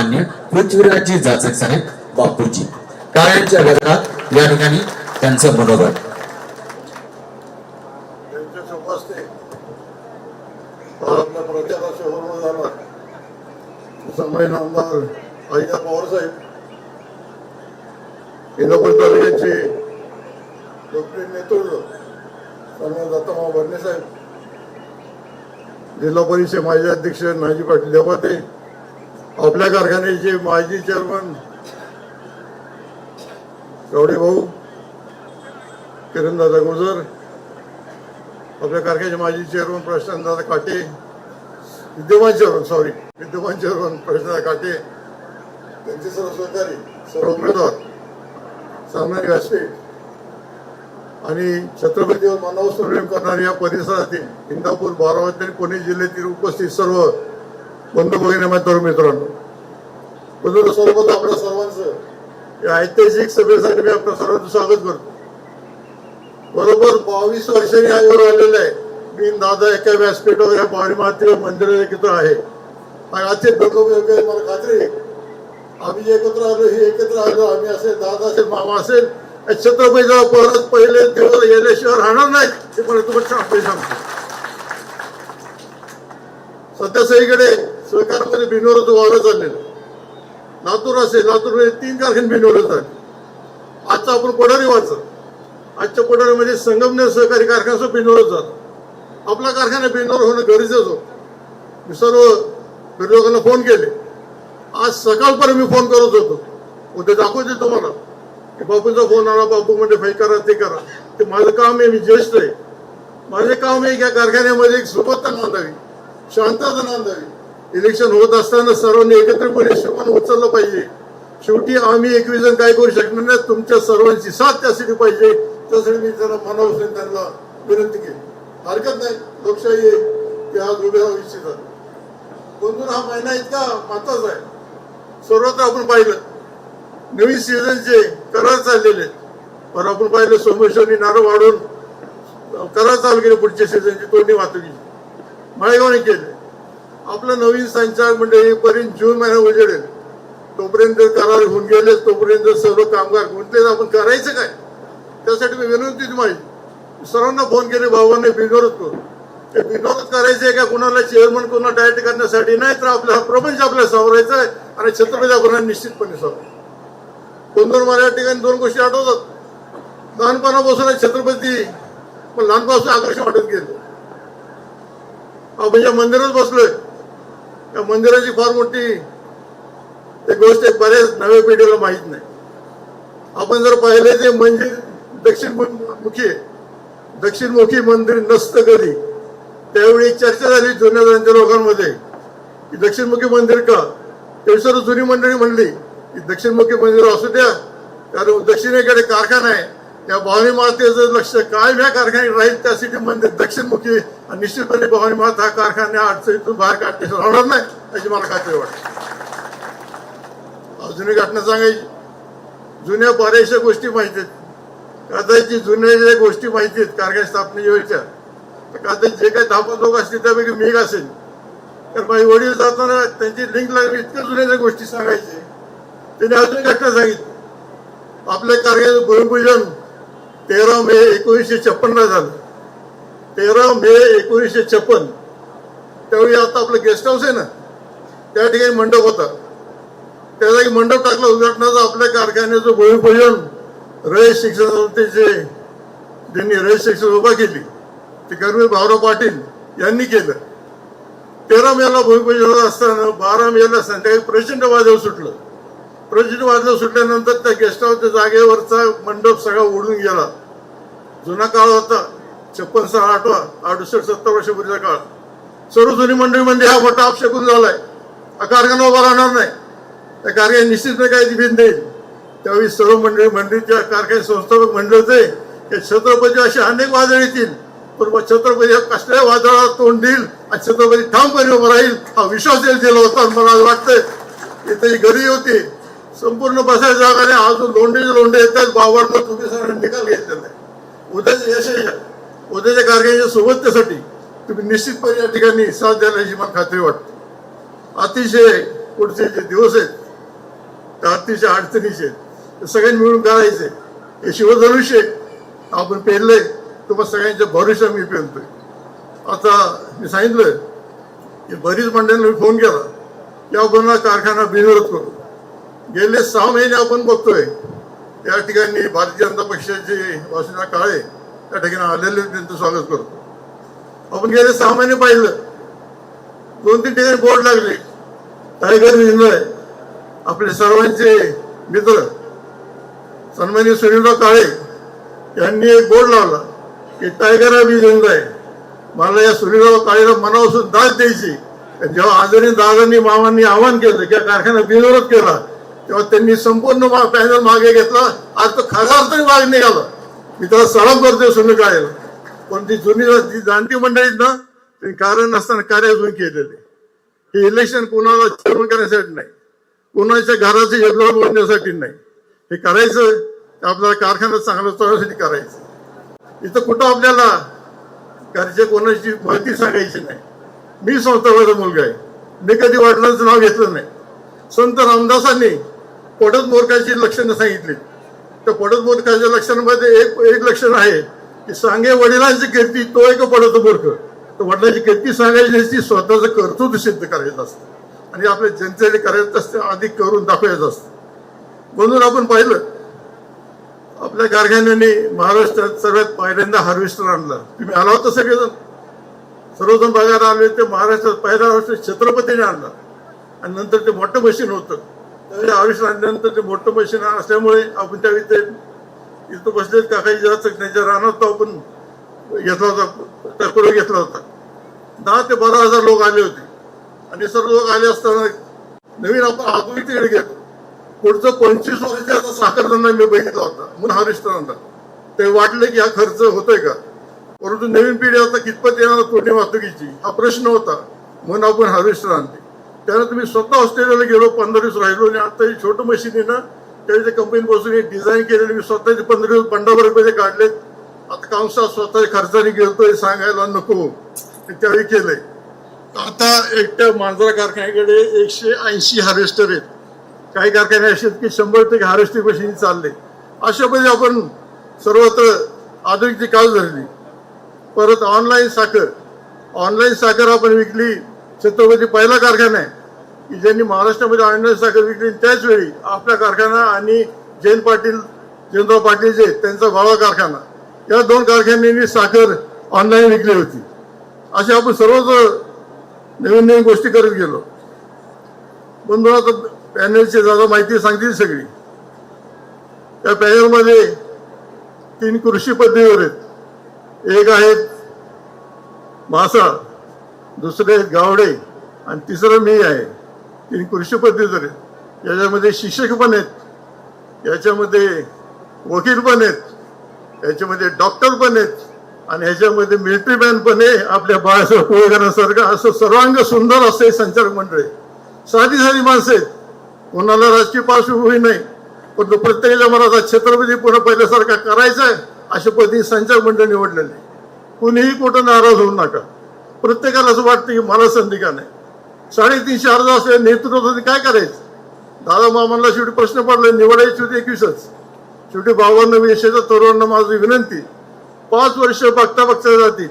मान्य पृथ्वीराजजी जाचक साहेब बापूजी. काळ्यांच्या गजरात या ठिकाणी त्यांचं मनोगत त्यांच्या आमदार पवार साहेब. इंदापूर तालुक्याचे लोकप्रिय नेतृत्व. सन्मान दत्तामाव भरणे साहेब. जिल्हा परिषद माजी अध्यक्ष नाजी पाटील देवाते. आपल्या कारखान्याचे माजी चेअरमन गवडे भाऊ किरणदादा गुजर आपल्या कारखान्याचे माजी चेअरमन प्रशांतदादा काटे विद्यमान चेअरमन सॉरी विद्यमान चेअरमन प्रशांतदादा काटे त्यांचे सर्व सहकारी सर्व उमेदवार सामान्य व्यासपीठ आणि छत्रपतीवर मानव प्रेम करणाऱ्या या परिसरातील इंदापूर बारावती आणि पुणे जिल्ह्यातील उपस्थित सर्व बंधू भगिनी तरुण मित्रांनो बंधू आपल्या सर्वांचं या ऐतिहासिक सभेसाठी मी आपल्या सर्वांचं स्वागत करतो. बरोबर बावीस वर्षांनी आयोग आलेलं आहे. मी दादा एका व्यासपीठावर या पावरी मातीवर मंदिर एकत्र आहे. आणि आजचे लोक मला खात्री आम्ही जे एकत्र आलो हे एकत्र आलो आम्ही असेल दादा असेल मामा असेल छत्रपती जाऊ परत पहिले दिवस गेल्याशिवाय राहणार नाही हे मला तुम्हाला सांगतो. सध्या सगळीकडे सहकारामध्ये बिनोरचं वारं चाललेलं लातूर असेल लातूरमध्ये तीन कारखाने बिनोरच झाले आजचा आपण पडारी वाचा आजच्या पडारीमध्ये संगमनेर सहकारी कारखाना बिनोरच झाला. आपला कारखाना बिनोर होणं गरजेचं होतं. मी सर्व लोकांना फोन केले. आज सकाळपर्यंत मी फोन करत होतो. उद्या दाखवते तुम्हाला. की बापूंचा फोन आला बापू म्हणजे फाई करा ते करा. ते माझं काम आहे मी ज्येष्ठ आहे. माझे काम आहे की या कारखान्यामध्ये एक सुबत्ता नांदावी शांतता नांदावी. इलेक्शन होत असताना सर्वांनी एकत्रपणे श्रमण उचललं पाहिजे. शेवटी आम्ही एकवीस जण काय करू शकणार नाही? तुमच्या सर्वांची साथ त्यासाठी पाहिजे. त्यासाठी मी जरा मनापासून त्यांना विनंती केली. हरकत नाही. लोकशाही आहे. ते आज उभे राहू इच्छितात. दोन हा महिना इतका महत्त्वाचा आहे. सर्वत्र आपण पाहिलं. नवीन सीझनचे करार चाललेले आहेत. पण आपण पाहिलं सोमेश्वरनी नारं वाढून करार चालू केले पुढच्या सीझनची तोडणी वाहतुकीची. माळेगावने केले. आपलं नवीन संचार मंडळ पर्यंत जून महिना उजेडेल तोपर्यंत करार होऊन गेले तोपर्यंत सर्व कामगार गुंतले आपण करायचं काय? त्यासाठी मी विनंती माझी सर्वांना फोन केले भावांनी बिनविरोध करू. ते बिनविरोध करायचं आहे का? कुणाला चेअरमन कुणाला डायरेक्ट करण्यासाठी नाही तर आपला हा प्रपंच आपल्याला सावरायचा आहे आणि छत्रपती आपण निश्चितपणे सावर दोन दोन मला या ठिकाणी दोन गोष्टी आठवतात. लहानपणापासून छत्रपती पण लहानपासून आकर्षण वाटत गेलं. आपण या मंदिरात बसलोय. या मंदिराची फार मोठी एक गोष्ट एक बऱ्याच नव्या पिढीला माहीत नाही. आपण जर पाहिले ते मंदिर दक्षिण मुखी दक्षिणमुखी मंदिर नसतं कधी. त्यावेळी चर्चा झाली जुन्या जणांच्या लोकांमध्ये की दक्षिणमुखी मंदिर का? ते सर्व जुनी मंडळी म्हणली की दक्षिणमुखी मंदिर असू द्या कारण दक्षिणेकडे कारखाना आहे. त्या भवानी मातेचं लक्ष कायम या कारखान्यात राहील. त्यासाठी मंदिर दक्षिणमुखी आणि निश्चितपणे भवानी माता हा कारखान्या अडचणीतून बाहेर काढते राहणार नाही याची मला खात्री वाटते. अजून एक घटना सांगायची. जुन्या बऱ्याचशा गोष्टी माहिती आहेत. कदाचित जुन्या ज्या गोष्टी माहिती आहेत कारखान्या स्थापनेच्या वेळच्या तर कदाचित जे काही दहा लोक असतील त्यापैकी मी असेल. तर माझे वडील जाताना त्यांची लिंक लागली इतक्या जुन्या ज्या गोष्टी सांगायचे. त्यांनी अजून एक घटना सांगितली. आपल्या कारखान्याचं भूमिपूजन तेरा मे एकोणीसशे छप्पनला झालं. तेरा मे एकोणीसशे छप्पन. त्यावेळी आता आपलं गेस्ट हाऊस आहे ना त्या ठिकाणी मंडप होता. त्या जागी मंडप टाकला उद्घाटनाचा आपल्या कारखान्याचं भूमिपूजन रयत शिक्षण संस्थेचे ज्यांनी रयत शिक्षण उभा केली ते कर्मी भाऊराव पाटील यांनी केलं. तेरा मेला भूमिपूजन असताना बारा मेला संध्याकाळी प्रचंड वादळ सुटलं. प्रचंड वादळ सुटल्यानंतर त्या गेस्ट हाऊसच्या जागेवरचा मंडप सगळा उडून गेला. जुना काळ होता. छप्पन सहा आठवा अडुसष्ट सत्तर वर्षापूर्वीचा काळ. सर्व जुनी मंडळीमध्ये हा मोठा अपशकून झालाय. हा कारखाना उभा राहणार नाही. त्या कारखान्या निश्चितपणे काही भिन देईल. त्यावेळी सर्व मंडळी मंडळीच्या कारखाने संस्थापक मंडळ होते की छत्रपती असे अनेक वादळ येतील. पण छत्रपती हा कसल्या वादळाला तोंड देईल आणि छत्रपती ठामपणे उभं राहील हा विश्वास देईल दिला होता आणि मला वाटतंय. इथे ही घरी होती. संपूर्ण बसायच्या जागा नाही अजून लोंढेचे लोंढे येतात बाबांना तुम्ही सर निकाल घेतलेला आहे. उद्याच्या यशाच्या उद्याच्या कारखान्याच्या सोबततेसाठी तुम्ही निश्चितपणे या ठिकाणी साथ द्यायची याची मला खात्री वाटते. अतिशय पुढचे जे दिवस आहेत त्या अतिशय अडचणीचे आहेत. ते सगळ्यांनी मिळून करायचे. हे शिवधनुष्य आपण पेरलंय. तुम्हाला सगळ्यांच्या भविष्या मी पेरतोय. आता मी सांगितलं की बरीच मंडळींना मी फोन केला. की आपण कारखाना बिनविरोध करू. गेले सहा महिने आपण बघतोय. त्या ठिकाणी भारतीय जनता पक्षाचे वासुदा काळे त्या ठिकाणी आलेले त्यांचं स्वागत करतो. आपण गेले सहा महिने पाहिलं. दोन तीन ठिकाणी बोर्ड लागले. टायगर निर्णय आपले सर्वांचे मित्र सन्मान्य सुनीलराव काळे यांनी एक बोर्ड लावला की टायगर हा मी आहे मला या सुनीलराव काळेला मनापासून दाद द्यायची. जेव्हा आदरणीय दादांनी मामांनी आवाहन केलं त्या कारखाना बिनविरोध केला तेव्हा त्यांनी संपूर्ण पॅनल मागे घेतला. आज तो खरा अर्थाने मागे निघाला. मी त्याला सलाम करतो सुनील पण ती जुनी जी जाणती मंडळीत ना त्यांनी कारण नसताना कार्य अजून केलेले. हे इलेक्शन कोणाला चेअरमन करण्यासाठी नाही. कोणाच्या घराचे यजमान बोलण्यासाठी नाही. हे करायचं आपल्याला कारखाना चांगला चालवण्यासाठी करायचं. इथं कुठं आपल्याला घरच्या कोणाची माहिती सांगायची नाही. मी संस्थावाचा मुलगा आहे. मी कधी वडिलांचं नाव घेतलं नाही. संत रामदासांनी पडत मोरकाची लक्षणं सांगितली. तर पडत मोरकाच्या लक्षणामध्ये एक एक लक्षण आहे की सांगे वडिलांची कीर्ती तो एक पडत मूर्ख तर वडिलांची कीर्ती सांगायची नसती स्वतःचं कर्तृत्व सिद्ध करायचं असतं. आणि आपल्या जनतेने करायचं असतं अधिक करून दाखवायचं असतं. म्हणून आपण पाहिलं आपल्या कारखान्याने महाराष्ट्रात सर्वात पहिल्यांदा हार्वेस्टर आणला. तुम्ही आला होता सगळेजण. सर्वजण बघायला आले ते महाराष्ट्रात पहिला हार्वेस्टर छत्रपतीने आणला. आणि नंतर ते मोठं मशीन होतं. त्यावेळी हार्वेस्टर आणल्यानंतर ते मोठं मशीन असल्यामुळे आपण त्यावेळी ते इथं बसलेत का काही जास्त त्यांच्या रानात तो आपण घेतला होता टॅक्टर घेतला होता. दहा ते बारा हजार लोक आले होते. आणि सर्व लोक आले असताना नवीन आपण आजूही तिकडे घेतो पुढचं पंचवीस वर्षाचा साखर त्यांना मी बघितला होता. म्हणून हार्वेस्टर ते वाटलं की हा खर्च होतोय का? परंतु नवीन पिढी आता कितपत येणार तोटे वाहतुकीची? हा प्रश्न होता. म्हणून आपण हार्वेस्टर त्यानं त्यानंतर मी स्वतः ऑस्ट्रेलियाला गेलो पंधरा दिवस राहिलो आणि आता ही छोटं मशीन आहे ना त्याच्या कंपनी बसून हे डिझाईन केलेलं मी स्वतः पंधरा दिवस पंधरा रुपये काढलेत. आता कांसा स्वतः खर्चाने गेलतोय सांगायला नको. त्यावेळी केलंय. आता एकट्या मांजरा कारखान्याकडे एकशे ऐंशी हार्वेस्टर आहेत. काही कारखाने असे आहेत की शंभर टक्के हार्वेस्टिंग मशीन चालले. अशा पद्धती आपण सर्वत्र आधुनिकची काल धरली. परत ऑनलाईन साखर. ऑनलाईन साखर आपण विकली. छत्रपती पहिला कारखाना आहे. की ज्यांनी महाराष्ट्रामध्ये ऑनलाईन साखर विकली त्याच वेळी आपला कारखाना आणि जयंत पाटील जयंतराव पाटील जे त्यांचा भावा कारखाना. या दोन कारखान्यांनी साखर ऑनलाईन विकली होती. असे आपण सर्वच नवीन नवीन गोष्टी करत गेलो. बंधू आता पॅनलची दादा माहिती सांगतील सगळी. त्या पॅनलमध्ये तीन कृषी पद्धतीवर आहेत. एक आहेत मासा दुसरे गावडे आणि तिसरं मी आहे. तीन कृषी पद्धतीवर याच्यामध्ये शिक्षक पण आहेत. याच्यामध्ये वकील पण आहेत. याच्यामध्ये डॉक्टर पण आहेत. आणि ह्याच्यामध्ये मिलिटरी मॅन पण आहे. आपल्या बाळासाहेब कुळेकरांसारखं असं सर्वांग सुंदर असं हे संचालक मंडळ आहे. साधी साधी माणसं आहेत. कोणाला राजकीय पार्श्वभूमी नाही. पण तो प्रत्येकाच्या मनात छत्रपती पुन्हा पहिल्यासारखा करायचा आहे अशा पद्धतीने संचालक मंडळ निवडलेले कुणीही कुठं नाराज होऊ नका. प्रत्येकाला असं वाटतं की मला संधी का नाही? साडेतीनशे अर्ज असले होते काय करायचं? दादा मामांना शेवटी प्रश्न पडले निवडायची होती एकवीसच. शेवटी बाबांना विषयाच्या तरुणांना माझी विनंती पाच वर्ष बघता बघता जातील.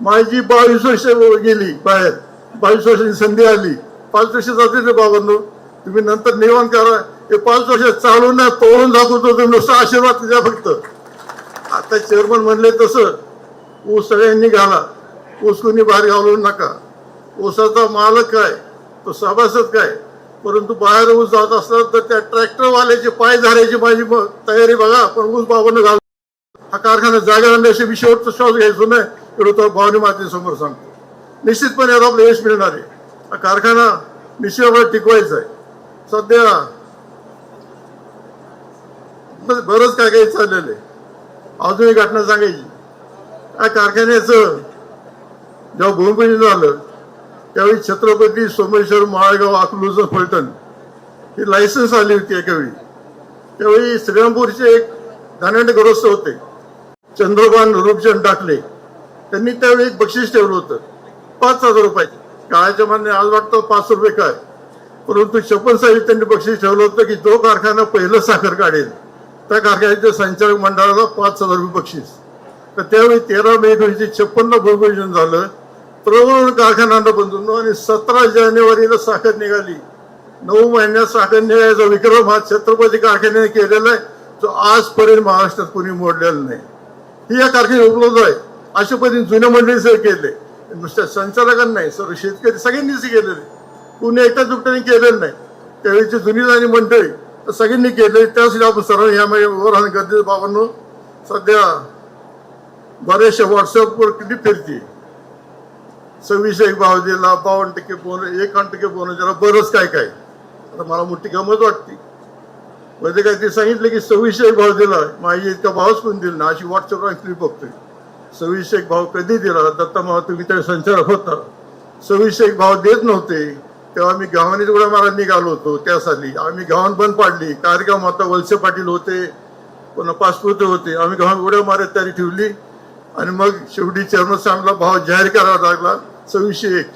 माझी बावीस वर्ष गेली बाहेर. बावीस वर्षाची संधी आली. पाच वर्ष जातील बाबांनो तुम्ही नंतर निवांत करा. हे पाच वर्ष चालून नाही तोडून दाखवतो तुम्ही. नुसता आशीर्वाद द्या फक्त. आता चेअरमन म्हणले तसं. ऊस सगळ्यांनी घाला. ऊस बाहेर घालवू नका. ओसाचा मालक काय तो सभासद काय परंतु बाहेर ऊस जात असला तर त्या ट्रॅक्टरवाल्याचे पाय झाल्याची माझी तयारी बघा. पण ऊस बाबांना घाल. हा कारखाना जागा आणल्याशी मी शेवटचा श्वास घ्यायचो नाही. एवढं तो भावनी मातेसमोर सांगतो. निश्चितपणे यात आपलं यश मिळणार आहे. हा कारखाना निश्चितपणे टिकवायचा आहे. सध्या बरंच काय काही चाललेलं आहे. अजून एक घटना सांगायची. या कारखान्याचं जेव्हा भूमिपूजन झालं त्यावेळी छत्रपती सोमेश्वर माळेगाव अकलूज फलटण ही लायसन्स आली होती एकावेळी. त्यावेळी श्रीरामपूरचे एक धनाढ्य ग्रस्त होते चंद्रभान रूपचंद टाकले त्यांनी त्यावेळी एक बक्षीस ठेवलं होतं पाच हजार रुपयाचे. काळाच्या मान्य आज वाटतं पाच रुपये काय. परंतु छप्पन साहेब त्यांनी बक्षीस ठेवलं होतं की जो कारखाना पहिलं साखर काढेल त्या कारखान्याच्या संचालक मंडळाला पाच हजार रुपये बक्षीस. तर त्यावेळी तेरा मे एकोणीसशे छप्पन्न भूमिपूजन झालं प्रबळ कारखाना बंधून आणि सतरा जानेवारीला साखर निघाली. नऊ महिन्यात साखर निघायचा विक्रम हा छत्रपती कारखान्याने केलेला आहे. जो आजपर्यंत महाराष्ट्रात कोणी मोडलेला नाही. ही या कारखान्या उपलब्ध आहे. अशा पद्धतीने जुन्या मंडळीचे केले. नुसत्या संचालकांना नाही सर्व शेतकरी सगळ्यांनीच केलेले कुणी एकाच दुपट्याने केलेलं नाही. त्यावेळीची जुनी जाणी मंडळी तर सगळ्यांनी केले त्यासाठी आपण सर्व या वर गरजेचं बाबांनो सध्या बऱ्याचशा व्हॉट्सअपवर किती फिरते सव्वीस एक भाव दिला बावन्न टक्के बोनस एकावन्न टक्के बोनस दिला बरंच काय काय. आता मला मोठी गमत वाटते. म्हणजे काय ते सांगितलं की सव्वीस एक भाव दिला माझी इतका भावच कोण दिला ना अशी व्हॉट्सअपला क्लिप बघतोय. सव्वीसशे एक भाव कधी दिला? दत्ता मला तुम्ही त्या संचालक होता. सव्वीसशे एक भाव देत नव्हते. तेव्हा मी गावाने उड्या मारा निघालो होतो त्या साली आम्ही गावान बंद पाडली. कार्यक्रम आता वलसे पाटील होते पुन्हा पासपुते होते. आम्ही गावात उड्या मारत तयारी ठेवली. आणि मग शेवटी चरण भाव जाहीर करावा लागला. सव्वीसशे एक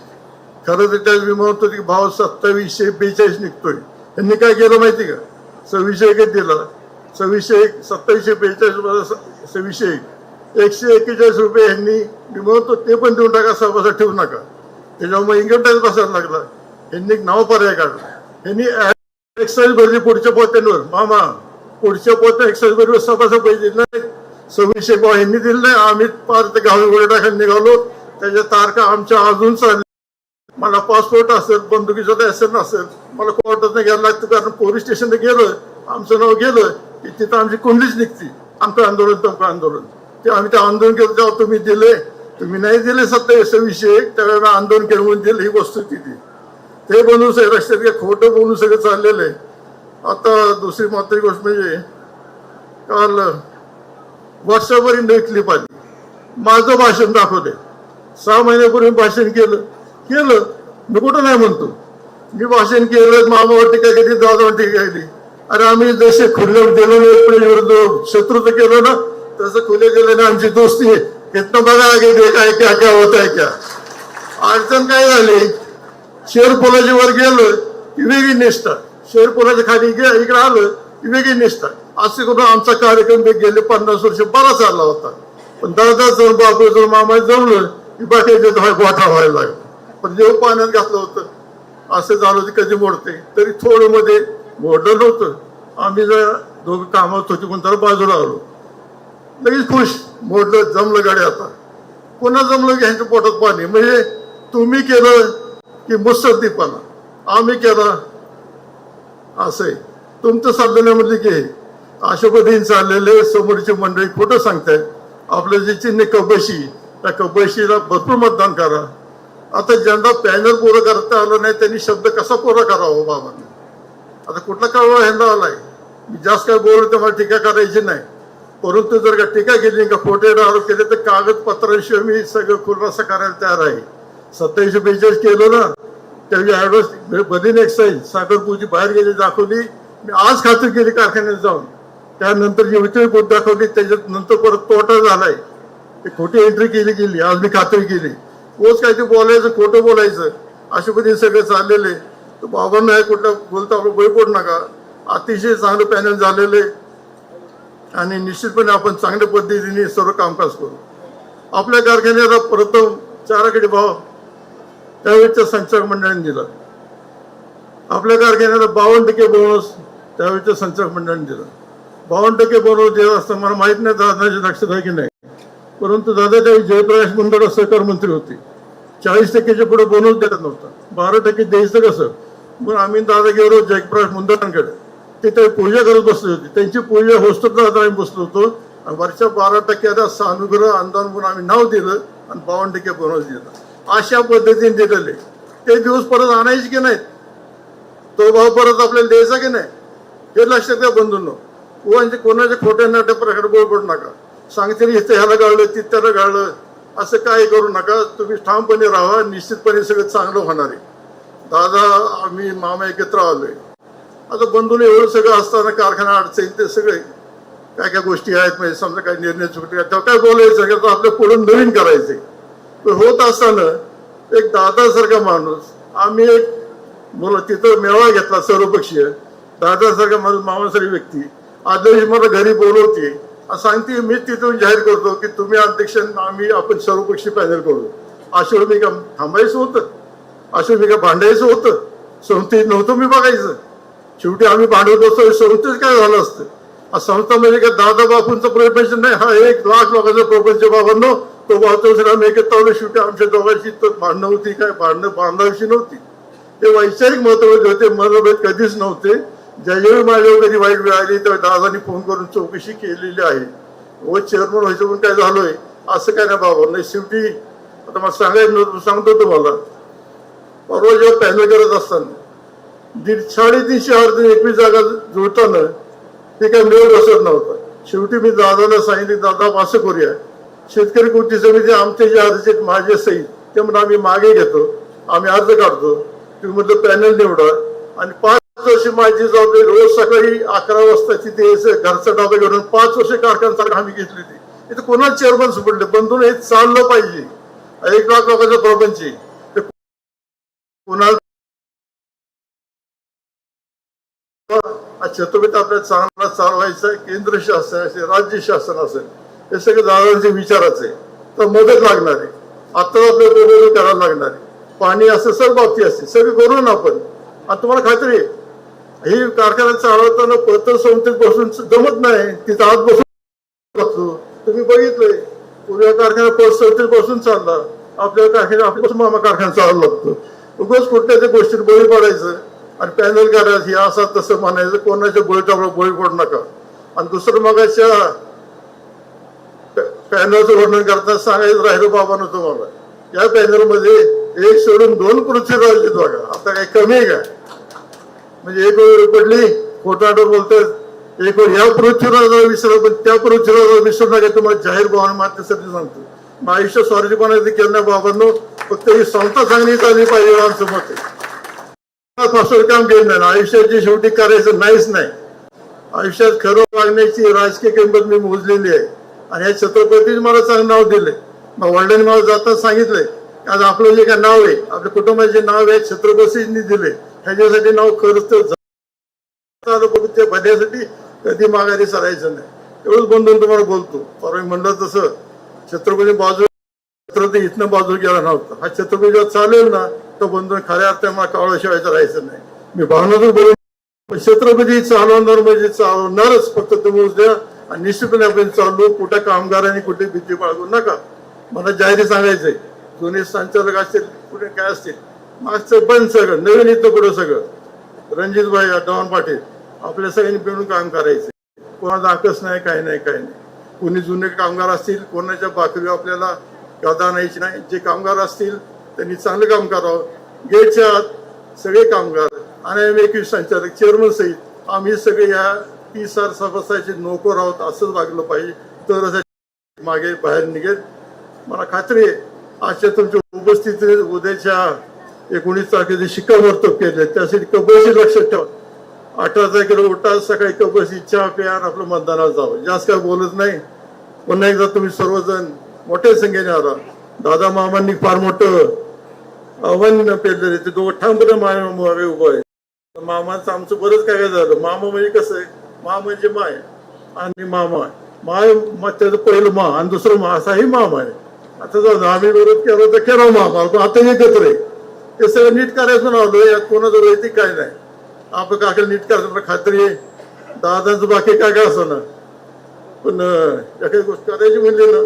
खरं तर त्याच विमा होतो की भाव सत्तावीसशे बेचाळीस निघतोय. त्यांनी काय केलं माहिती का? सव्वीसशे एकच दिला. सव्वीसशे एक सत्तावीसशे बेचाळीस रुपयाला सव्वीसशे एक. एकशे एक्केचाळीस रुपये यांनी विमा होतो ते पण देऊन टाका सभासा ठेवू नका. त्याच्यामुळे इन्कम टॅक्स बसायला लागला. यांनी एक नाव पर्याय काढला. यांनी एक्साईज भरली पुढच्या पोत्यांवर. मामा पुढच्या पोत्या एक्साईज भरली सभासा पैसे दिले नाही सव्वीसशे भाव यांनी दिले नाही आम्ही पार ते गावी गोळे निघालो. त्याच्या तारखा आमच्या अजून चालल्या मला पासपोर्ट असेल बंदुकीचं लायसन असेल मला कोर्टात घ्यायला लागतं कारण पोलीस स्टेशनला गेलं आमचं नाव गेलं की तिथं आमची कुंडलीच निघते. आमचं आंदोलन तुमचं आंदोलन. ते आम्ही ते आंदोलन केलं तेव्हा तुम्ही दिले. तुम्ही नाही दिले सत्ता सव्वीसशे एक त्यावेळेला आंदोलन केलं म्हणून दिलं ही वस्तू तिथे. ते बनवून सगळं रस्त्यात खोटं बोलून सगळं चाललेलं आहे. आता दुसरी मात्र गोष्ट म्हणजे काल व्हॉट्सअपवर इंडिया क्लिप आली माझं भाषण दाखवते. सहा महिन्यापूर्वी भाषण केलं. केलं. मी कुठं नाही म्हणतो. मी भाषण केलं मामावर टीका केली दादावर टीका केली अरे आम्ही जसे खुले गेलो ना विरुद्ध तर केलं ना तसं खुले गेलं ना आमची दोस्ती आहे. बघा की काय क्या क्या होत आहे क्या. अडचण काय झाली? शेर पुलाच्या वर गेलं की वेगळी निष्ठा. शेर पुलाच्या खाली गे इकडे आलं की वेगळी निष्ठा. असे करून आमचा कार्यक्रम गेले पन्नास वर्ष बरा चालला होता. पण दादा जर बाबू जर मामा जमलं की बाकीचे गोठा व्हायला लागला. पण जेव्हा पाण्यात घातलं होतं असं झालं ते कधी मोडते. तरी थोडं मध्ये मोडलं नव्हतं. आम्ही जर दोघं कामात होती पण बाजूला आलो. लगेच खुश. मोडलं जमलं गाडी आता. पुन्हा जमलं की ह्यांच्या पोटात पाणी? म्हणजे तुम्ही केलं की मुसद्दीपणा. आम्ही केला. असं आहे. तुमचं साधन म्हणजे की अशा पद्धतीने चाललेले समोरची मंडळी खोटं सांगतायत. आपलं जे चिन्ह कबशी त्या कबशीला भरपूर मतदान करा. आता ज्यांना पॅनल पुरं करता आलं नाही त्यांनी शब्द कसा पुरा करावा हो बाबांनी? आता कुठला कळवा ह्यांना आलाय? मी जास्त काय बोललो तर मला टीका करायची नाही. परंतु जर का टीका केली का खोटे आरोप केले तर कागदपत्रांशिवाय मी सगळं खुलासा करायला तयार आहे. सत्तावीसशे बेचाळीस केलं ना त्यावेळी ऍडव्हान्स बदीन एक्साईज साखरपूरची बाहेर गेली दाखवली. मी आज खात्री केली कारखान्यात जाऊन. त्यानंतर जी वितळी बोट दाखवली त्याच्यात नंतर परत तोटा झालाय. ते खोटी एंट्री केली गेली आज मी खात्री केली. कोच काय ते बोलायचं खोटं बोलायचं अशा पद्धतीने सगळं चाललेले तर बाबांना हे कुठला बोलता आपलं बळी पडू नका. अतिशय चांगलं पॅनल झालेले आणि निश्चितपणे आपण चांगल्या पद्धतीने सर्व कामकाज करू. आपल्या कारखान्याला प्रथम चाराकडे भाव त्यावेळेच्या संचालक मंडळाने दिला. आपल्या कारखान्याला बावन्न टक्के बोनस त्यावेळेच्या संचालक मंडळाने दिला. बावन्न टक्के बरोबर देत असताना मला माहीत नाही दादाची दक्षता आहे की नाही. परंतु दादा त्यावेळी जयप्रकाश मंडळ सहकार मंत्री होते. चाळीस टक्क्याच्या पुढे बोनस देत नव्हता. बारा टक्के द्यायचं कसं? मग आम्ही दादा गेलो जयप्रकाश मुंदडांकडे ते त्यावेळी पूजा करत बसले होते. त्यांची पूजा होस्तो आता आम्ही बसलो होतो. आणि वरच्या बारा टक्क्याला सानुग्रह अनुदान म्हणून आम्ही नाव दिलं आणि बावन्न टक्के बोनस दिला. अशा पद्धतीने दिलेले. ते दिवस परत आणायचे की नाहीत? तो भाव परत आपल्याला द्यायचा की नाही? हे लक्षात द्या बंधूंना. कोणाचे म्हणजे कोणाच्या खोटे नाट्या प्रकारे बोल पडू नका. सांगतील इथं ह्याला गाळलं तिथं त्याला गाळलं असं काय करू नका. तुम्ही ठामपणे राहा निश्चितपणे सगळं चांगलं होणार आहे. दादा आम्ही मामा एकत्र आलोय. आता बंधूने एवढं सगळं असताना कारखाना अडचण ते सगळे काय काय गोष्टी आहेत म्हणजे समजा काही निर्णय चुकले तेव्हा काय बोलायचं? की आता आपलं पुढून नवीन करायचे पण होत असताना एक दादासारखा माणूस आम्ही एक मुलं तिथं मेळावा घेतला सर्वपक्षीय. दादासारखा माझा मामासारखी व्यक्ती. आदल्या मला घरी बोलवते. सांगते मी तिथून जाहीर करतो की तुम्ही अध्यक्ष आम्ही आपण सर्वपक्षी पॅनल करू. अशा मी का थांबायचं होतं? अशा मी का भांडायचं होतं? संस्थेत नव्हतं मी बघायचं. शेवटी आम्ही भांडवत असतो संस्थेत काय झालं असतं? संस्था म्हणजे काय? दादा बापूंचं प्रपंच नाही हा एक लाख लोकांचा प्रपंच बाबांनो. तो वाहतो आम्ही एकत्र आलो शेवटी आमच्या दोघांची तर भांडणं होती काय? भांडणं बांधाविषयी नव्हती. ते वैचारिक महत्त्वाचे होते मतभेद कधीच नव्हते. ज्यावेळी माझ्यावर कधी वाईट वेळ आली तर दादानी फोन करून चौकशी केलेली आहे. व चेअरमन व्हायचं पण काय झालोय असं काय नाही बाबा नाही शेवटी आता मला सांगायचं नव्हतं सांगतो तुम्हाला. परवा जेव्हा पॅनल करत असताना दीड साडेतीनशे अर्ध एकवीस जागा जुळताना ते काय मेळ बसत नव्हतं. शेवटी मी दादाला सांगितले दादा असं करूया. शेतकरी कृती समिती आमचे जे अर्ज आहेत माझे सही ते म्हणून आम्ही मागे घेतो आम्ही अर्ज काढतो. तुम्ही म्हटलं पॅनल निवडा. आणि पाच जशी माझी जबाबदारी रोज सकाळी अकरा वाजता तिथे यायचं, घरचा डबा घेऊन पाच वर्ष कारखाना आम्ही घेतली होती. इथे कोणाला चेअरमन सुपडले? बंधून हे चाललं पाहिजे. एक लाख लोकांचा प्रपंच ते कोणाला छत्रपती आपल्याला चांगला चालवायचा केंद्र शासन असेल राज्य शासन असेल हे सगळे दादांचे विचाराचे तर मदत लागणार आहे. आता आपल्याला करायला लागणार आहे. पाणी असेल सर्व बाबती असते. सगळे करू ना आपण. आणि तुम्हाला खात्री आहे ही कारखाना चालवताना पत्र संस्थेत बसून जमत नाही तिथं आत बसून लागतो तुम्ही बघितलंय पूर्व कारखाना पत्र संस्थेत बसून चालला. आपल्या कारखाना आपल्यापासून मामा कारखाना चालू लागतो. उगाच कुठल्या त्या गोष्टीत बळी पडायचं आणि पॅनल करायचं हे असं तसं म्हणायचं कोणाच्या बळीटावर बळी पडू नका. आणि दुसरं मगाच्या पॅनलचं वर्णन करताना सांगायचं राहिलं बाबानं तुम्हाला. या पॅनलमध्ये एक सोडून दोन पृथ्वी राहिले बघा. आता काही कमी आहे का? म्हणजे एक वेळ पडली खोटाडो बोलतात एक ओळ या पृथ्वीराजाला विसरा पण त्या पृथ्वीराजाला विसरू नका तुम्हाला जाहीर भावना मातेसाठी सांगतो. मग आयुष्य स्वारीपणा केलं नाही बाबांनो. फक्त ही संस्था चांगली चालली पाहिजे आमचं मत आहे काम केलं नाही. आयुष्याची शेवटी करायचं नाहीच नाही. आयुष्यात खरं वागण्याची राजकीय किंमत मी मोजलेली आहे. आणि या छत्रपतीने मला चांगलं नाव दिले मग वडिलांनी मला जाताना सांगितलंय आज आपलं जे काय नाव आहे आपल्या कुटुंबाचे जे नाव आहे छत्रपतींनी दिले. ह्याच्यासाठी नाव खरंच तर बघू त्या भल्यासाठी कधी माघारी चालायचं नाही. एवढंच बंधून तुम्हाला बोलतो. परवा म्हणलं तसं छत्रपती बाजू छत्रपती इथनं बाजू गेला नव्हता. हा छत्रपती जेव्हा चालेल ना तो बंधून खऱ्या अर्थाने मला कावळा शिवायचं राहायचं नाही. मी भावनातून बोलून छत्रपती चालवणार म्हणजे चालवणारच. फक्त तुम्ही द्या आणि निश्चितपणे आपण चालू कुठे कामगारांनी कुठे भीती बाळगू नका. मला जाहीर सांगायचंय जुने संचालक असतील कुठे काय असतील. मागचं बंद सगळं नवीन येतं पुढं सगळं. रणजितभाई डॉन पाटील आपल्या सगळ्यांनी मिळून काम करायचं. कोणाचा आकस नाही काही नाही काही नाही. कोणी जुने कामगार असतील कोणाच्या बाकरी आपल्याला गादा न्यायची नाही. जे कामगार असतील त्यांनी चांगलं काम करावं. गेटच्या आत सगळे कामगार आणि एकवीस संचालक चेअरमन सहित आम्ही सगळे या पी सार सभासाचे नोकर आहोत असंच वागलं पाहिजे. तरच मागे बाहेर निघेल. मला खात्री आहे आजच्या तुमच्या उपस्थिती उद्याच्या एकोणीस तारखेचे शिक्कामोर्तब केले. त्यासाठी कबशी लक्षात ठेवा. अठरा तारखेला उठा सकाळी कबशी चहा प्या आपलं मतदानावर जावं. जास्त काय बोलत नाही. पुन्हा एकदा तुम्ही सर्वजण मोठ्या संख्येने आला. दादा मामांनी फार मोठं आव्हान पेरलेलं ते दोघं ठामपणे मागे उभं आहे. मामाचं आमचं बरंच काय काय झालं. मामा म्हणजे कसं आहे? मा म्हणजे माय आणि मामा माय त्याचं पहिलं मा आणि दुसरं मा असाही मामा आहे. आता जाऊ आम्ही विरोध केला तर केला मामा पण आता एकत्र आहे ते सगळं नीट करायचं आलो यात कोणाचं वैयक्तिक काय नाही. आपलं काका नीट करायचं खात्री आहे. दादांचं बाकी काय काय असं ना. पण एखादी गोष्ट करायची म्हणली ना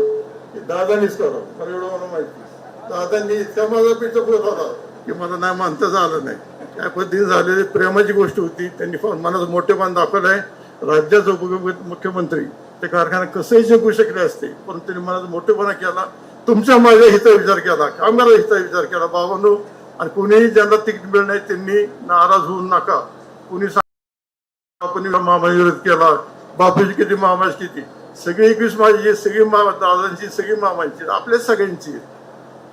की दादानीच करा. मला एवढं मला माहिती दादांनी इतका माझा पिठ होता की मला नाही मानता आलं नाही. त्या पद्धतीने झालेली प्रेमाची गोष्ट होती. त्यांनी फार मनाचं मोठेपण दाखवलं आहे. राज्याचे उपमुख्यमंत्री ते कारखाना कसंही जिंकू शकले असते पण त्यांनी मनात मोठेपणा केला. तुमच्या माझ्या हिता विचार केला कामगारा हिता विचार केला बाबांनो. आणि कुणीही ज्यांना तिकीट मिळणार नाही त्यांनी नाराज होऊ नका. कुणी आपण मामा विरोध केला बापूची किती मामाची किती सगळी एकवीस माझी सगळी मामा दादांची सगळी मामांची आपल्या सगळ्यांची.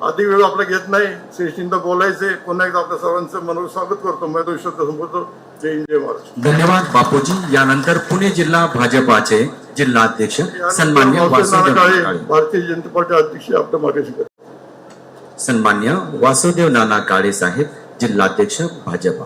अधिक वेळ आपला घेत नाही. श्रेष्ठींदा बोलायचे पुन्हा एकदा आपल्या सर्वांचं मनोर स्वागत करतो. मैदा संपवतो जय हिंद जय महाराष्ट्र धन्यवाद बापूजी यानंतर पुणे जिल्हा भाजपाचे जिल्हाध्यक्ष सन्मान्य वासुदेव काळे. भारतीय जनता पार्टी अध्यक्ष आपल्या करतात. सन्मान्य वासुदेव नाना काळे साहेब जिल्हाध्यक्ष भाजपा